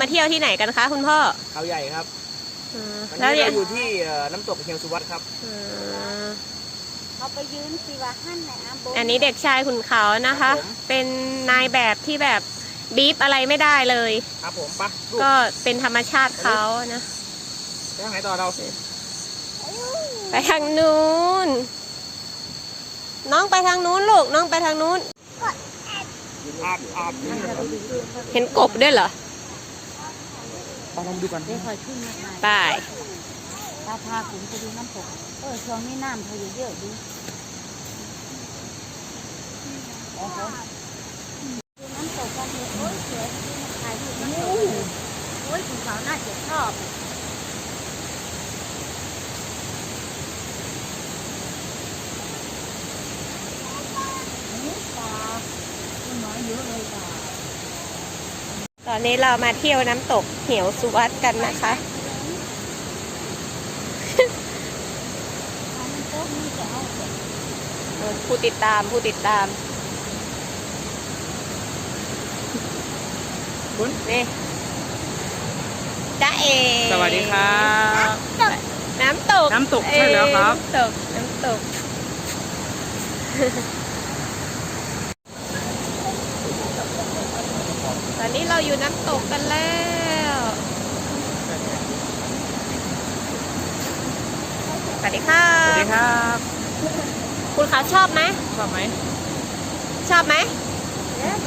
มาเที่ยวที่ไหนกันคะคุณพ่อเขาใหญ่ครับอืมวันแล้วนี้เนี่ยเราอยู่ที่เอ่อน้ำตกเฮียวสุวัตครับ อืมเขาไปยืนสิว่าหั่นไหนอะโบอันนี้เด็กชายขุนเขานะคะเป็นนายแบบที่แบบบีบอะไรไม่ได้เลย ครับผมปะลูกก็เป็นธรรมชาติเขานะ ไปทางไหนต่อเราไปทางนู้น น้องไปทางนู้นลูกน้องไปทางนู้น อาบอาบเห็นกบด้วยเหรอ ไปลองดูก่อนเดี๋ยวคอยขึ้นมาใหม่ไปตาพาขุนไปดูน้ำตกเออช่วงนี้น้ำเขาเยอะๆดีดูน้ำตกกันเถอะโอ้ยสวยถ่ายรูปน้ำตกกันเถอะโอ้ยคุณเขาน่าจะชอบตอ นนี้เรามาเที่ยวน้ำตกเหวสุวัสด์กันนะคะเอาน้ำตกนี่จะเอาเสร็จผู้ติดตามผู้ติดตามคุณนี่จ้าเอสวัสดีครับ น้ำตก น้ำตกใช่แล้วครับเอ้ยน้ำตก น้ำตก อนนี้เราอยู่น้ำตกกันแล้ว สวัสดีค่ะ สวัสดีครับ คุณคะชอบไหม ชอบไหม ชอบไหม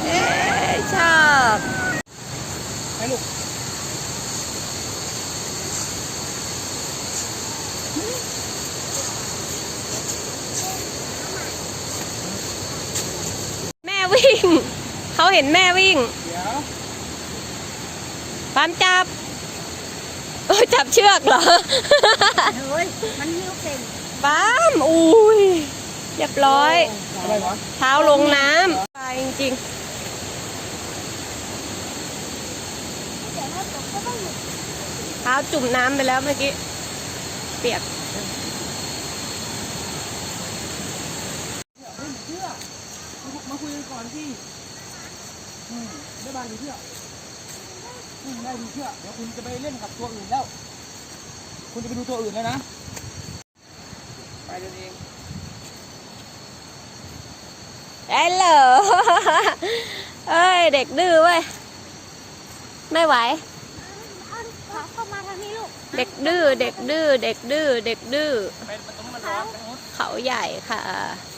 เอ๊ะชอบให้ลูกแม่วิ่ง เขาเห็นแม่วิ่งเดี๋ยว ปั๊มจับเออจับเชือกเหรอ เฮ้ย มันหิ้วเก่งปั๊มอุ้ยเรียบร้อย อะไรวะเท้าลงน้ำไปจริงเดี๋ยวน้ำตกก็ต้องอยู่ๆเท้าจุ่มน้ำไปแล้วเมื่อกี้ เปียกเชื่อมาคุยกันก่อนที่อืมได้บานดีเชื่อ อืมได้ดีเชื่อเดี๋ยวคุณจะไปเล่นกับตัวอื่นแล้ว คุณจะไปดูตัวอื่นแล้วนะ ไปเดินเองได้เหรอเอ้ย เด็กดื้อเว้ย ไม่ไหว เอาขาเข้ามาทางนี้ลูกเด็กดื้อ เด็กดื้อ เด็กดื้อ เด็กดื้อ ไปตรงนี้มันร้อนไปตรงนู้น เขาใหญ่ค่ะเ